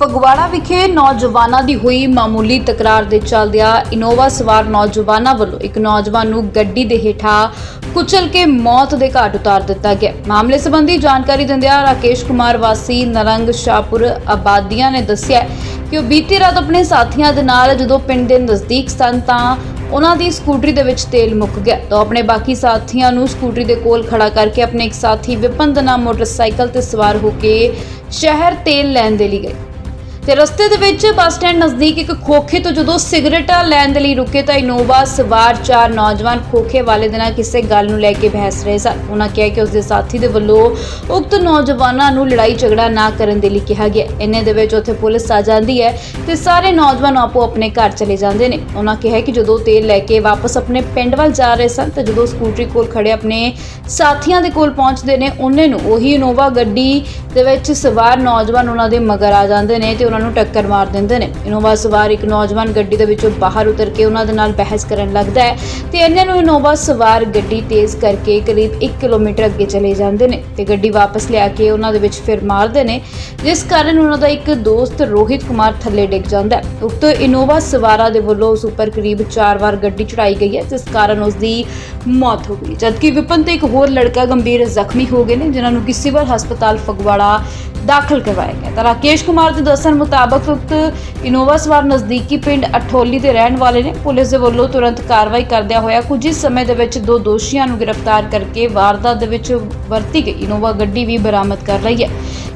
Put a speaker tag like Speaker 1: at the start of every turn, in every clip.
Speaker 1: ਫਗਵਾੜਾ ਵਿਖੇ ਨੌਜਵਾਨਾਂ ਦੀ ਹੋਈ ਮਾਮੂਲੀ ਤਕਰਾਰ ਦੇ ਚੱਲਦਿਆਂ ਇਨੋਵਾ ਸਵਾਰ ਨੌਜਵਾਨਾਂ ਵੱਲੋਂ ਇੱਕ ਨੌਜਵਾਨ ਨੂੰ ਗੱਡੀ ਦੇ ਹੇਠਾਂ ਕੁਚਲ ਕੇ ਮੌਤ ਦੇ ਘਾਟ ਉਤਾਰ ਦਿੱਤਾ ਗਿਆ। ਮਾਮਲੇ ਸੰਬੰਧੀ ਜਾਣਕਾਰੀ ਦਿੰਦਿਆਂ ਰਾਕੇਸ਼ ਕੁਮਾਰ ਵਾਸੀ ਨਰੰਗ ਸ਼ਾਹਪੁਰ ਆਬਾਦੀਆਂ ਨੇ ਦੱਸਿਆ ਕਿ ਉਹ ਬੀਤੀ ਰਾਤ ਆਪਣੇ ਸਾਥੀਆਂ ਦੇ ਨਾਲ ਜਦੋਂ ਪਿੰਡ ਦੇ ਨਜ਼ਦੀਕ ਸਨ ਤਾਂ ਉਹਨਾਂ ਦੀ ਸਕੂਟਰੀ ਦੇ ਵਿੱਚ ਤੇਲ ਮੁੱਕ ਗਿਆ। ਤਾਂ ਆਪਣੇ ਬਾਕੀ ਸਾਥੀਆਂ ਨੂੰ ਸਕੂਟਰੀ ਦੇ ਕੋਲ ਖੜਾ ਕਰਕੇ ਆਪਣੇ ਇੱਕ ਸਾਥੀ ਵਿਪਨ ਦਾ ਮੋਟਰਸਾਈਕਲ ਤੇ ਸਵਾਰ ਹੋ ਕੇ ਸ਼ਹਿਰ ਤੇਲ ਲੈਣ ਦੇ ਲਈ ਗਏ। ਤੇ ਰਸਤੇ ਦੇ ਵਿੱਚ ਬੱਸ ਸਟੈਂਡ ਨਜ਼ਦੀਕ ਇੱਕ ਖੋਖੇ ਤੋਂ ਜਦੋਂ ਸਿਗਰਟਾਂ ਲੈਣ ਦੇ ਲਈ ਰੁਕੇ ਤਾਂ ਇਨੋਵਾ ਸਵਾਰ ਚਾਰ ਨੌਜਵਾਨ ਖੋਖੇ ਵਾਲੇ ਦੇ ਨਾਲ ਕਿਸੇ ਗੱਲ ਨੂੰ ਲੈ ਕੇ ਬਹਿਸ ਰਹੇ ਸਨ। ਉਹਨਾਂ ਕਿਹਾ ਕਿ ਉਸਦੇ ਸਾਥੀ ਦੇ ਵੱਲੋਂ ਉਕਤ ਨੌਜਵਾਨਾਂ ਨੂੰ ਲੜਾਈ ਝਗੜਾ ਨਾ ਕਰਨ ਦੇ ਲਈ ਕਿਹਾ ਗਿਆ। ਇੰਨੇ ਦੇ ਵਿੱਚ ਉੱਥੇ ਪੁਲਿਸ ਆ ਜਾਂਦੀ ਹੈ ਤੇ ਸਾਰੇ ਨੌਜਵਾਨ ਆਪੋ ਆਪਣੇ ਘਰ ਚਲੇ ਜਾਂਦੇ ਨੇ। ਉਹਨਾਂ ਕਿਹਾ ਕਿ ਜਦੋਂ ਤੇਲ ਲੈ ਕੇ ਵਾਪਸ ਆਪਣੇ ਪਿੰਡ ਵੱਲ ਜਾ ਰਹੇ ਸਨ ਤਾਂ ਜਦੋਂ ਸਕੂਟਰੀ ਕੋਲ ਖੜੇ ਆਪਣੇ ਸਾਥੀਆਂ ਦੇ ਕੋਲ ਪਹੁੰਚਦੇ ਨੇ, ਉਹਨੇ ਨੂੰ ਉਹੀ ਇਨੋਵਾ ਗੱਡੀ ਦੇ ਵਿੱਚ ਸਵਾਰ ਨੌਜਵਾਨ ਉਹਨਾਂ ਦੇ ਮਗਰ ਆ ਜਾਂਦੇ ਨੇ ਤੇ ਉਹਨਾਂ ਨੂੰ ਟੱਕਰ ਮਾਰ ਦਿੰਦੇ ਨੇ। ਇਨੋਵਾ ਸਵਾਰ ਇੱਕ ਨੌਜਵਾਨ ਗੱਡੀ ਦੇ ਵਿੱਚੋਂ ਬਾਹਰ ਉਤਰ ਕੇ ਉਹਨਾਂ ਦੇ ਨਾਲ ਬਹਿਸ ਕਰਨ ਲੱਗਦਾ ਹੈ ਤੇ ਇਹਨਾਂ ਨੂੰ ਇਨੋਵਾ ਸਵਾਰ ਗੱਡੀ ਤੇਜ਼ ਕਰਕੇ ਕਰੀਬ 1 ਕਿਲੋਮੀਟਰ ਅੱਗੇ ਚਲੇ ਜਾਂਦੇ ਨੇ ਤੇ ਗੱਡੀ ਵਾਪਸ ਲਿਆ ਕੇ ਉਹਨਾਂ ਦੇ ਵਿੱਚ ਫਿਰ ਮਾਰਦੇ ਨੇ, ਜਿਸ ਕਾਰਨ ਉਹਨਾਂ ਦਾ ਇੱਕ ਦੋਸਤ ਰੋਹਿਤ ਕੁਮਾਰ ਥੱਲੇ ਡਿੱਗ ਜਾਂਦਾ ਹੈ। ਉਕਤ ਇਨੋਵਾ ਸਵਾਰਾਂ ਦੇ ਵੱਲੋਂ ਉਸ ਉੱਪਰ ਕਰੀਬ 4 ਵਾਰ ਗੱਡੀ ਚੜਾਈ ਗਈ ਹੈ, ਜਿਸ ਕਾਰਨ ਉਸ ਦੀ ਮੌਤ ਹੋ ਗਈ। ਜਦਕਿ ਵਿਪਨ ਤੇ ਇੱਕ ਹੋਰ ਲੜਕਾ ਗੰਭੀਰ ਜ਼ਖਮੀ ਹੋ ਗਏ ਨੇ, ਜਿਨ੍ਹਾਂ ਨੂੰ ਕਿ ਸਿਵਲ ਹਸਪਤਾਲ ਫਗਵਾੜਾ ਦਾਖਲ ਕਰਵਾਇਆ ਗਿਆ। ਤਾਂ ਰਾਕੇਸ਼ ਕੁਮਾਰ ਦੇ ਦੱਸਣ ਮੁਤਾਬਕ ਉਕਤ ਇਨੋਵਾ ਸਵਾਰ ਨਜ਼ਦੀਕੀ ਪਿੰਡ ਅਠੋਲੀ ਦੇ ਰਹਿਣ ਵਾਲੇ ਨੇ। ਪੁਲਿਸ ਦੇ ਵੱਲੋਂ ਤੁਰੰਤ ਕਾਰਵਾਈ ਕਰਦਿਆਂ ਹੋਇਆ ਕੁਝ ਹੀ ਸਮੇਂ ਦੇ ਵਿੱਚ ਦੋ ਦੋਸ਼ੀਆਂ ਨੂੰ ਗ੍ਰਿਫਤਾਰ ਕਰਕੇ ਵਾਰਦਾਤ ਦੇ ਵਿੱਚ ਵਰਤੀ ਗਈ। ਇਨੋਵਾ ਗੱਡੀ ਵੀ ਬਰਾਮਦ ਕਰ ਲਈ ਹੈ।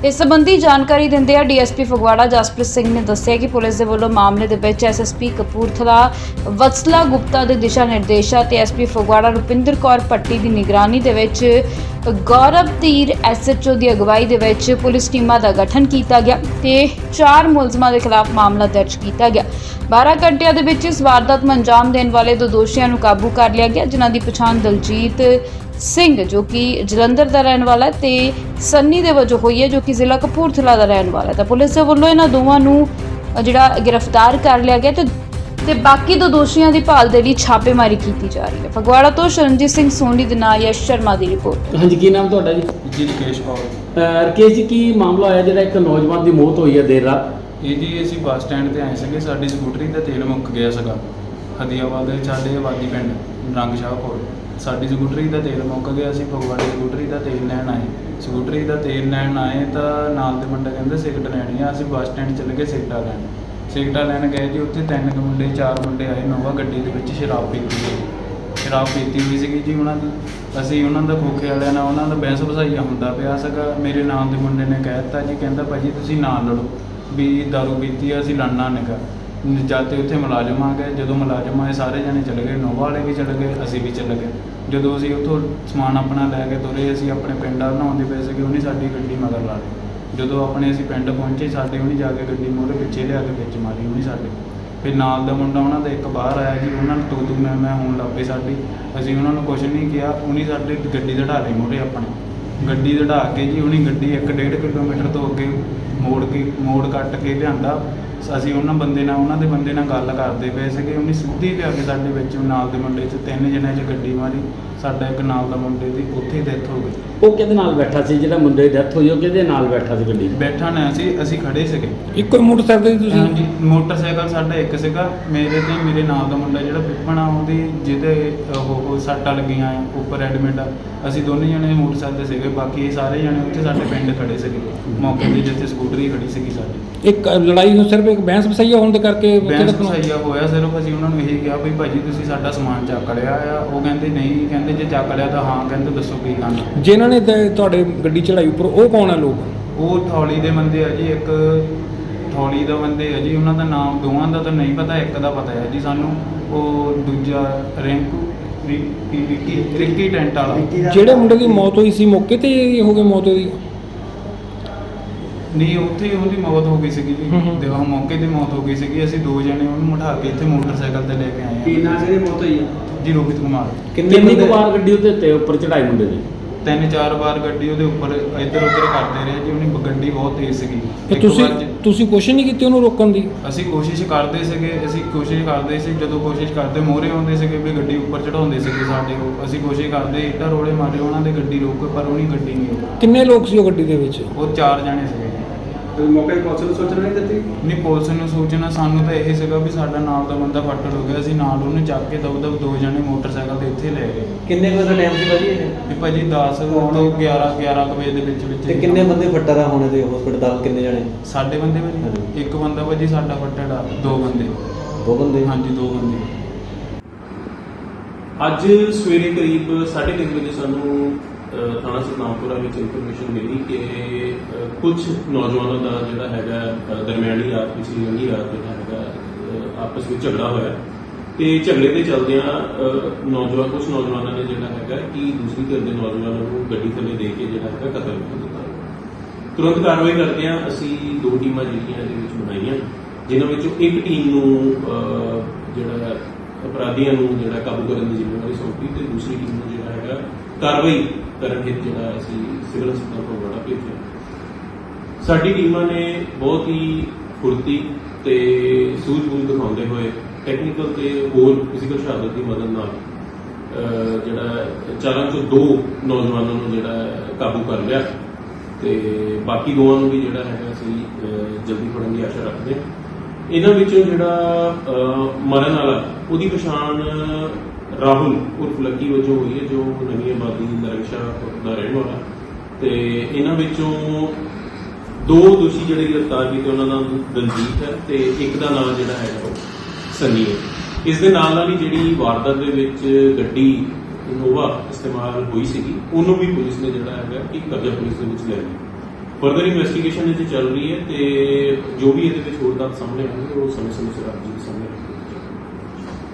Speaker 1: ਇਸ ਸੰਬੰਧੀ ਜਾਣਕਾਰੀ ਦਿੰਦੇ ਆ ਡੀਐਸਪੀ ਫਗਵਾੜਾ ਜਸਪ੍ਰੀਤ ਸਿੰਘ ਨੇ ਦੱਸਿਆ ਕਿ ਪੁਲਿਸ ਦੇ ਵੱਲੋਂ ਮਾਮਲੇ ਦੇ ਵਿੱਚ ਐਸਐਸਪੀ ਕਪੂਰਥਲਾ, ਵਤਸਲਾ ਗੁਪਤਾ ਦੇ ਦਿਸ਼ਾ ਨਿਰਦੇਸ਼ਾਂ ਤੇ ਐਸਪੀ ਫਗਵਾੜਾ ਰੁਪਿੰਦਰ ਕੌਰ ਭੱਟੀ ਦੀ ਨਿਗਰਾਨੀ ਦੇ ਵਿੱਚ ਗੌਰਵ ਧੀਰ ਐਸਐਚਓ ਦੀ ਅਗਵਾਈ ਦੇ ਵਿੱਚ ਪੁਲਿਸ ਟੀਮਾਂ ਦਾ ਗਠਨ ਕੀਤਾ ਗਿਆ ਤੇ ਚਾਰ ਮੁਲਜ਼ਮਾਂ ਦੇ ਖਿਲਾਫ ਮਾਮਲਾ ਦਰਜ ਕੀਤਾ ਗਿਆ। 12 ਘੰਟਿਆਂ ਦੇ ਵਿੱਚ ਇਸ ਵਾਰਦਾਤ ਨੂੰ ਅੰਜਾਮ ਦੇਣ ਵਾਲੇ ਦੋ ਦੋਸ਼ੀਆਂ ਨੂੰ ਕਾਬੂ ਕਰ ਲਿਆ ਗਿਆ, ਜਿਨ੍ਹਾਂ ਦੀ ਪਛਾਣ ਦਲਜੀਤ ਸਿੰਘ ਜੋ ਕਿ ਜਲੰਧਰ ਦਾ ਰਹਿਣ ਵਾਲਾ ਹੈ ਤੇ ਸੰਨੀ ਦੇ ਵਜੋਂ ਹੋਈ ਹੈ ਜੋ ਕਿ ਜ਼ਿਲ੍ਹਾ ਕਪੂਰਥਲਾ ਦਾ ਰਹਿਣ ਵਾਲਾ ਹੈ। ਤਾਂ ਪੁਲਿਸ ਦੇ ਵੱਲੋਂ ਇਹਨਾਂ ਦੋਵਾਂ ਨੂੰ ਜਿਹੜਾ ਗ੍ਰਿਫਤਾਰ ਕਰ ਲਿਆ ਗਿਆ ਤੇ ਤੇ ਬਾਕੀ ਦੋ ਦੋਸ਼ੀਆਂ ਦੀ ਭਾਲ ਦੇ ਲਈ ਛਾਪੇਮਾਰੀ ਕੀਤੀ ਜਾ ਰਹੀ ਹੈ। ਫਗਵਾੜਾ ਤੋਂ ਸ਼ਰਨਜੀਤ ਸਿੰਘ ਸੋਨੀ ਦੇ ਨਾਲ ਯਸ਼ ਸ਼ਰਮਾ ਦੀ ਰਿਪੋਰਟ।
Speaker 2: ਹਾਂਜੀ ਕੀ ਨਾਮ ਤੁਹਾਡਾ ਜੀ?
Speaker 3: ਜੀ ਰਕੇਸ਼ ਕੌਰ।
Speaker 2: ਅਹ ਰਕੇਸ਼ ਜੀ ਕੀ ਮਾਮਲਾ ਹੋਇਆ ਜਿਹੜਾ ਇੱਕ ਨੌਜਵਾਨ ਦੀ ਮੌਤ ਹੋਈ ਹੈ ਦੇਰ ਰਾਤ?
Speaker 3: ਇਹ ਜੀ ਅਸੀਂ ਬੱਸ ਸਟੈਂਡ ਤੇ ਆਏ ਸੀਗੇ ਸਾਡੀ ਸਕੂਟਰੀ ਦਾ ਤੇਲ ਮੁੱਕ ਗਿਆ ਸੀਗਾ। ਹਦੀਆਬਾਦ ਦੇ ਸਾਡੇ ਆਬਾਦੀ ਪਿੰਡ ਰੰਗ ਸ਼ਾਹ ਕੋਲ। ਸਾਡੀ ਸਕੂਟਰੀ ਦਾ ਤੇਲ ਮੁੱਕ ਗਿਆ, ਅਸੀਂ ਫਗਵਾੜੇ ਸਕੂਟਰੀ ਦਾ ਤੇਲ ਲੈਣ ਆਏ। ਸਕੂਟਰੀ ਦਾ ਤੇਲ ਲੈਣ ਆਏ ਤਾਂ ਨਾਲ ਦੇ ਮੁੰਡਾ ਕਹਿੰਦਾ ਸਿਗਰਟ ਲੈਣੀ ਆ, ਅਸੀਂ ਬੱਸ ਸਟੈਂਡ ਚਲੇ ਗਏ ਸਿਗਰਟਾਂ ਲੈਣ। ਸਿਗਰਟਾਂ ਲੈਣ ਗਏ ਜੀ, ਉੱਥੇ ਤਿੰਨ ਕੁ ਮੁੰਡੇ, ਚਾਰ ਮੁੰਡੇ ਆਏ ਨੋਵਾ ਗੱਡੀ ਦੇ ਵਿੱਚ ਸ਼ਰਾਬ ਪੀਤੀ ਹੋਈ। ਸ਼ਰਾਬ ਪੀਤੀ ਹੋਈ ਸੀਗੀ ਜੀ ਉਹਨਾਂ ਦੀ। ਅਸੀਂ ਉਹਨਾਂ ਦਾ ਖੋਖੇ ਵਾਲਿਆਂ ਨਾਲ ਉਹਨਾਂ ਦਾ ਬਹਿਸ ਵਸਾਈਆ ਹੁੰਦਾ ਪਿਆ ਸੀਗਾ। ਮੇਰੇ ਨਾਲ ਦੇ ਮੁੰਡੇ ਨੇ ਕਹਿ ਦਿੱਤਾ ਜੀ, ਕਹਿੰਦਾ ਭਾਜੀ ਤੁਸੀਂ ਨਾ ਲੜੋ, ਵੀ ਦਾਰੂ ਪੀਤੀ ਆ, ਅਸੀਂ ਲੜਨਾ ਨਿਕਾ ਜਦ ਤੇ ਉੱਥੇ ਮੁਲਾਜ਼ਮ ਆ ਗਏ, ਜਦੋਂ ਮੁਲਾਜ਼ਮ ਆਏ, ਸਾਰੇ ਜਣੇ ਚਲੇ ਗਏ, ਨੋਵਾ ਵਾਲੇ ਵੀ ਚਲੇ ਗਏ, ਅਸੀਂ ਵੀ ਚਲੇ ਗਏ। ਜਦੋਂ ਅਸੀਂ ਉੱਥੋਂ ਸਮਾਨ ਆਪਣਾ ਲੈ ਕੇ ਤੁਰੇ, ਅਸੀਂ ਆਪਣੇ ਪਿੰਡ ਆ ਨਹਾਉਂਦੇ ਪਏ ਸੀਗੇ ਉਹਨੇ ਸਾਡੀ ਗੱਡੀ ਮਗਰ ਲਾ ਲਈ? ਜਦੋਂ ਆਪਣੇ ਅਸੀਂ ਪਿੰਡ ਪਹੁੰਚੇ, ਸਾਡੇ ਉਹਨੇ ਜਾ ਕੇ ਗੱਡੀ ਮੋਰੇ ਪਿੱਛੇ ਲਿਆ ਕੇ ਵਿੱਚ ਮਾਰੀ ਉਹਨੇ ਸਾਡੇ। ਫਿਰ ਨਾਲ ਦਾ ਮੁੰਡਾ ਉਹਨਾਂ ਦਾ ਇੱਕ ਬਾਹਰ ਆਇਆ ਜੀ, ਉਹਨਾਂ ਨੂੰ ਤੂੰ ਤੂੰ ਮੈਂ ਮੈਂ ਹੋਣ ਲੱਗ ਪਈ ਸਾਡੀ। ਅਸੀਂ ਉਹਨਾਂ ਨੂੰ ਕੁਝ ਨਹੀਂ ਕਿਹਾ, ਉਹਨੇ ਸਾਡੇ ਗੱਡੀ ਦੜਾ ਲਈ ਮੋਰੇ ਆਪਣੇ। ਗੱਡੀ ਦੜਾ ਕੇ ਜੀ, ਉਹਨੇ ਗੱਡੀ 1.5 ਕਿਲੋਮੀਟਰ ਤੋਂ ਅੱਗੇ ਮੋੜ ਕੇ, ਮੋੜ ਕੱਟ ਕੇ ਲਿਆਂਦਾ। ਅਸੀਂ ਉਹਨਾਂ ਬੰਦੇ ਨਾਲ, ਉਹਨਾਂ ਦੇ ਬੰਦੇ ਨਾਲ ਗੱਲ ਕਰਦੇ ਪਏ ਸੀਗੇ। ਉਹਨੇ ਸਿੱਧੀ ਲਿਆ ਕੇ ਸਾਡੇ ਵਿੱਚ ਨਾਲ ਦੇ ਮੁੰਡੇ 'ਚ ਤਿੰਨ ਜਣਿਆਂ 'ਚ ਗੱਡੀ ਮਾਰੀ। ਸਾਡਾ ਇੱਕ ਨਾਲ ਦਾ ਮੁੰਡੇ ਦੀ ਉੱਥੇ ਡੈਥ ਹੋ ਗਈ।
Speaker 2: ਉਹ ਕਿਹਦੇ ਨਾਲ ਬੈਠਾ ਸੀ? ਜਿਹੜਾ ਮੁੰਡੇ ਦੀ ਡੈਥ ਹੋਈ ਉਹ ਕਿਹਦੇ ਨਾਲ ਬੈਠਾ ਸੀ ਗੱਡੀ 'ਚ?
Speaker 3: ਬੈਠਾ ਨਾ ਅਸੀਂ ਅਸੀਂ ਖੜੇ ਸੀਗੇ।
Speaker 4: ਇੱਕੋ ਹੀ ਮੋਟਰਸਾਈਕਲ ਤੇ
Speaker 3: ਹਾਂਜੀ
Speaker 4: ਤੁਸੀਂ?
Speaker 3: ਮੋਟਰਸਾਈਕਲ ਸਾਡਾ ਇੱਕ ਸੀਗਾ। ਮੇਰੇ ਤੇ ਮੇਰੇ ਨਾਲ ਦਾ ਮੁੰਡਾ ਜਿਹੜਾ ਪਿੱਪਣਾ ਉਹਦੀ ਜਿਹਦੇ ਉਹ ਉਹ ਸੱਟਾਂ ਲੱਗੀਆਂ ਆ ਉੱਪਰ ਐਡਮਿਟ ਆ। ਅਸੀਂ ਦੋਨੇ ਜਣੇ ਮੋਟਰਸਾਈਕਲ ਤੇ ਸੀਗੇ ਬਾਕੀ ਇਹ ਸਾਰੇ ਜਣੇ ਉੱਥੇ ਸਾਡੇ ਪਿੰਡ ਖੜੇ ਸੀਗੇ। ਮੌਕੇ ਤੇ ਜਿੱਥੇ ਸਕੂਟਰੀ ਖੜੀ ਸੀਗੀ ਸਾਡੀ।
Speaker 4: ਇੱਕ ਲੜਾਈ ਨੂੰ ਸਿਰਫ ਇੱਕ ਬਹਿਸ ਵਸਈਆ ਹੋਣ ਦੇ ਕਰਕੇ
Speaker 3: ਬੈਂਸ
Speaker 4: ਕਿਹੜਾ-
Speaker 3: ਸਹੀਆ ਹੋਇਆ ਸਿਰਫ ਅਸੀਂ ਉਹਨਾਂ ਨੂੰ ਇਹੀ ਕਿਹਾ ਵੀ ਭਾਜੀ ਤੁਸੀਂ ਸਾਡਾ ਸਮਾਨ ਚੱਕ ਲਿਆ ਆ। ਉਹ ਕਹਿੰਦੇ ਨਹੀਂ ਕਹਿੰਦੇ ਜੇ ਚੱਕ ਲਿਆ ਤਾਂ ਹਾਂ ਕਹਿੰਦੇ ਦੱਸੋ ਕੀ ਕਰਨਾ
Speaker 4: ਜਿਨ੍ਹਾਂ ਨੇ ਤੇ ਤੁਹਾਡੇ ਗੱਡੀ ਚੜਾਈ ਉੱਪਰ ਉਹ ਕੌਣ ਹੈ ਲੋਕ?
Speaker 3: ਉਹ ਥੌਲੀ ਦੇ ਬੰਦੇ ਆ ਜੀ ਇੱਕ ਥੌਲੀ ਦਾ ਬੰਦੇ ਆ ਜੀ ਉਹਨਾਂ ਦਾ ਨਾਮ ਦੋਵਾਂ ਦਾ ਤਾਂ ਨਹੀਂ ਪਤਾ ਇੱਕ ਦਾ ਪਤਾ ਹੈ ਜੀ ਸਾਨੂੰ। ਉਹ ਦੂਜਾ ਰਿੰਕੂ ਰਿੱਕੀ ਰਿੱਕੀ ਰਿੱਕੀ ਟੈਂਟ ਵਾਲਾ।
Speaker 4: ਜਿਹੜੇ ਮੁੰਡੇ ਦੀ ਮੌਤ ਹੋਈ ਸੀ ਮੌਕੇ ਤੇ ਹੀ ਹੋ ਗਈ ਮੌਤ ਉਹਦੀ
Speaker 3: ਨਹੀਂ ਉੱਥੇ ਹੀ ਉਹਦੀ ਮੌਤ ਹੋ ਗਈ ਸੀਗੀ ਜੀ।
Speaker 4: ਹੂੰ ਹੂੰ।
Speaker 3: ਤੇ ਉਹ ਮੌਕੇ ਤੇ ਮੌਤ ਹੋ ਗਈ ਸੀਗੀ। ਅਸੀਂ ਦੋ ਜਣੇ ਉਹਨੂੰ ਉਠਾ ਕੇ ਇੱਥੇ ਮੋਟਰਸਾਈਕਲ ਤੇ ਲੈ ਕੇ ਆਏ
Speaker 2: ਕੀ
Speaker 3: ਆ
Speaker 2: ਨਾਂ ਸੀ ਮੌਤ ਹੋਈ
Speaker 3: ਜੀ ਰੋਹਿਤ ਕੁਮਾਰ।
Speaker 2: ਕਿੰਨੀ ਕੁ ਵਾਰ ਗੱਡੀ ਉੱਤੇ ਤੇ ਉੱਪਰ ਚੜਾਈ ਮੁੰਡੇ ਦੀ?
Speaker 3: ਤਿੰਨ ਚਾਰ ਵਾਰ ਗੱਡੀ ਉਹਦੇ ਉੱਪਰ ਇੱਧਰ ਉੱਧਰ ਕਰਦੇ ਰਹੇ ਜੀ। ਉਹਨੇ ਗੱਡੀ ਬਹੁਤ ਤੇਜ਼ ਸੀਗੀ।
Speaker 4: ਤੇ
Speaker 3: ਇੱਕ
Speaker 4: ਤੁਸੀਂ
Speaker 3: ਵਾਰ 'ਚ
Speaker 4: ਤੁਸੀਂ ਕੋਸ਼ਿਸ਼ ਨਹੀਂ ਕੀਤੀ ਉਹਨੂੰ ਰੋਕਣ ਦੀ?
Speaker 3: ਅਸੀਂ ਕੋਸ਼ਿਸ਼ ਕਰਦੇ ਸੀਗੇ ਅਸੀਂ ਕੋਸ਼ਿਸ਼ ਕਰਦੇ ਸੀ ਜਦੋਂ ਕੋਸ਼ਿਸ਼ ਕਰਦੇ ਮੋਰੇ ਆਉਂਦੇ ਸੀਗੇ ਵੀ ਗੱਡੀ ਉੱਪਰ ਚੜਾਉਂਦੇ ਸੀਗੇ ਸਾਡੇ ਕੋਲ। ਅਸੀਂ ਕੋਸ਼ਿਸ਼ ਕਰਦੇ ਇੱਟਾਂ ਰੋੜੇ ਮਾਰੇ ਉਹਨਾਂ ਦੇ ਗੱਡੀ ਰੋਕੇ ਪਰ ਉਹਨੀ ਗੱਡੀ ਨਹੀਂ ਰੋਕੀ।
Speaker 4: ਕਿੰਨੇ ਲੋਕ ਸੀ ਉਹ ਗੱਡੀ ਦੇ ਵਿੱਚ?
Speaker 3: ਉਹ ਚਾਰ ਜਣੇ ਸੀਗੇ।
Speaker 5: ਤੇ ਮੌਕੇ ਪੁਲਿਸ ਨੂੰ ਸੂਚਨਾ ਨਹੀਂ ਦਿੱਤੀ?
Speaker 3: ਨਹੀਂ ਪੁਲਿਸ ਨੂੰ ਸੂਚਨਾ ਸਾਨੂੰ ਤਾਂ ਇਹ ਸੀਗਾ ਵੀ ਸਾਡਾ ਨਾਲ ਦਾ ਬੰਦਾ ਫੱਟੜ ਹੋ ਗਿਆ ਅਸੀਂ ਨਾਲ ਉਹਨੂੰ ਚੱਕ ਕੇ ਦਬ ਦਬ ਦੋ ਜਣੇ ਮੋਟਰਸਾਈਕਲ ਤੇ ਇੱਥੇ ਲੈ ਗਏ।
Speaker 6: ਕਿੰਨੇ ਕੁ ਦਾ ਟਾਈਮ ਸੀ ਭਾਜੀ ਇਹ?
Speaker 3: ਵੀ ਭਾਜੀ 10 ਤੋਂ 11 11 ਕੁ ਵਜੇ ਦੇ ਵਿੱਚ ਵਿੱਚ
Speaker 6: ਤੇ ਕਿੰਨੇ ਬੰਦੇ ਫੱਟਾ ਦਾ ਹੋਣੇ ਤੇ ਹਸਪੀਟਲ ਦਾ ਕਿੰਨੇ ਜਣੇ?
Speaker 3: ਸਾਡੇ ਬੰਦੇ ਭਾਜੀ। ਇੱਕ ਬੰਦਾ ਭਾਜੀ ਸਾਡਾ ਫੱਟੜ ਆ ਦੋ ਬੰਦੇ।
Speaker 6: ਦੋ ਬੰਦੇ?
Speaker 3: ਹਾਂਜੀ ਦੋ ਬੰਦੇ।
Speaker 7: ਅੱਜ ਸਵੇਰੇ ਕਰੀਬ 3:30 ਵਜੇ ਸਾਨੂੰ ਥਾਣਾ ਸੁਲਤਾਨਪੁਰਾ ਵਿੱਚ ਇਨਫੋਰਮੇਸ਼ਨ ਮਿਲੀ ਕਿ ਅ, ਕੁਝ ਨੌਜਵਾਨਾਂ ਦਾ ਜਿਹੜਾ ਹੈਗਾ ਦਰਮਿਆਨੀ ਰਾਤ ਪਿਛਲੀ ਲੰਘੀ ਰਾਤ ਜਿਹੜਾ ਹੈਗਾ ਆਪਸ ਵਿੱਚ ਝਗੜਾ ਹੋਇਆ। ਤੇ ਝਗੜੇ ਦੇ ਚੱਲਦਿਆਂ ਨੌਜਵਾਨ ਕੁਝ ਨੌਜਵਾਨਾਂ ਨੇ ਜਿਹੜਾ ਹੈਗਾ ਕਿ ਦੂਸਰੀ ਧਿਰ ਦੇ ਨੌਜਵਾਨਾਂ ਨੂੰ ਗੱਡੀ ਥੱਲੇ ਦੇ ਕੇ ਜਿਹੜਾ ਹੈਗਾ ਕਤਲ ਕਰ ਦਿੱਤਾ। ਤੁਰੰਤ ਕਾਰਵਾਈ ਕਰਦਿਆਂ ਅਸੀਂ ਦੋ ਟੀਮਾਂ ਜਿਹੜੀਆਂ ਇਹਦੇ ਵਿੱਚ ਬਣਾਈਆਂ ਜਿਨ੍ਹਾਂ ਵਿੱਚੋਂ ਇੱਕ ਟੀਮ ਨੂੰ ਜਿਹੜਾ ਅਪਰਾਧੀਆਂ ਨੂੰ ਜਿਹੜਾ ਕਾਬੂ ਕਰਨ ਦੀ ਜ਼ਿੰਮੇਵਾਰੀ ਸੌਂਪੀ ਤੇ ਦੂਸਰੀ ਟੀਮ ਨੂੰ ਜਿਹੜਾ ਹੈਗਾ ਕਾਰਵਾਈ ਕਰਨ ਹਿੱਤ ਜਿਹੜਾ ਅਸੀਂ ਸਿਵਲ ਹਸਪਤਾਲ ਕੋਲ ਭੇਜਿਆ। ਸਾਡੀ ਟੀਮਾਂ ਨੇ ਬਹੁਤ ਹੀ ਫੁਰਤੀ ਤੇ ਸੂਝ-ਬੂਝ ਦਿਖਾਉਂਦੇ ਹੋਏ ਟੈਕਨੀਕਲ ਤੇ ਹੋਰ ਫਿਜ਼ੀਕਲ ਸ਼ਹਾਦਤ ਦੀ ਮਦਦ ਨਾਲ ਜਿਹੜਾ ਚਾਰਾਂ ਚੋਂ ਦੋ ਨੌਜਵਾਨਾਂ ਨੂੰ ਜਿਹੜਾ ਕਾਬੂ ਕਰ ਲਿਆ ਤੇ ਬਾਕੀ ਦੋਵਾਂ ਨੂੰ ਵੀ ਜਿਹੜਾ ਹੈਗਾ ਅਸੀਂ ਜਲਦੀ ਫੜਨ ਦੀ ਆਸ਼ਾ ਰੱਖਦੇ ਹਾਂ। ਇਹਨਾਂ ਵਿੱਚੋਂ ਜਿਹੜਾ ਮਰਨ ਵਾਲਾ ਉਹਦੀ ਪਛਾਣ, ਰਾਹੁਲ ਉਰਫ ਲੱਕੀ ਵਜੋਂ ਹੋਈ ਹੈ, ਜੋ ਨਵੀਂ ਆਬਾਦੀ ਨਰੰਸ਼ਾ ਦਾ ਰਹਿਣ ਵਾਲਾ। ਤੇ ਇਹਨਾਂ ਵਿੱਚੋਂ ਦੋ ਦੋਸ਼ੀ ਜਿਹੜੇ ਗ੍ਰਿਫਤਾਰ ਕੀਤੇ, ਉਹਨਾਂ ਦਾ ਦਲਜੀਤ ਹੈ ਤੇ ਇੱਕ ਦਾ ਨਾਮ ਜਿਹੜਾ ਹੈਗਾ ਉਹ ਸੰਨੀ ਹੈ। ਇਸ ਦੇ ਨਾਲ ਨਾਲ ਹੀ ਜਿਹੜੀ ਵਾਰਦਾਤ ਦੇ ਵਿੱਚ ਗੱਡੀ ਇਨੋਵਾ ਇਸਤੇਮਾਲ ਹੋਈ ਸੀਗੀ, ਉਹਨੂੰ ਵੀ ਪੁਲਿਸ ਨੇ ਜਿਹੜਾ ਹੈਗਾ ਕਿ ਕਬਜ਼ਾ ਪੁਲਿਸ ਦੇ ਵਿੱਚ ਲੈ ਲਿਆ। ਫਰਦਰ ਇਨਵੈਸਟੀਗੇਸ਼ਨ ਇਹ ਚੱਲ ਰਹੀ ਹੈ ਤੇ ਜੋ ਵੀ ਇਹਦੇ ਵਿੱਚ ਹੋਰ ਤੱਥ ਸਾਹਮਣੇ ਆਉਣਗੇ, ਉਹ ਸਮੇਂ ਸਮੇਂ ਸਿਰ ਆਪ ਜੀ ਦੇ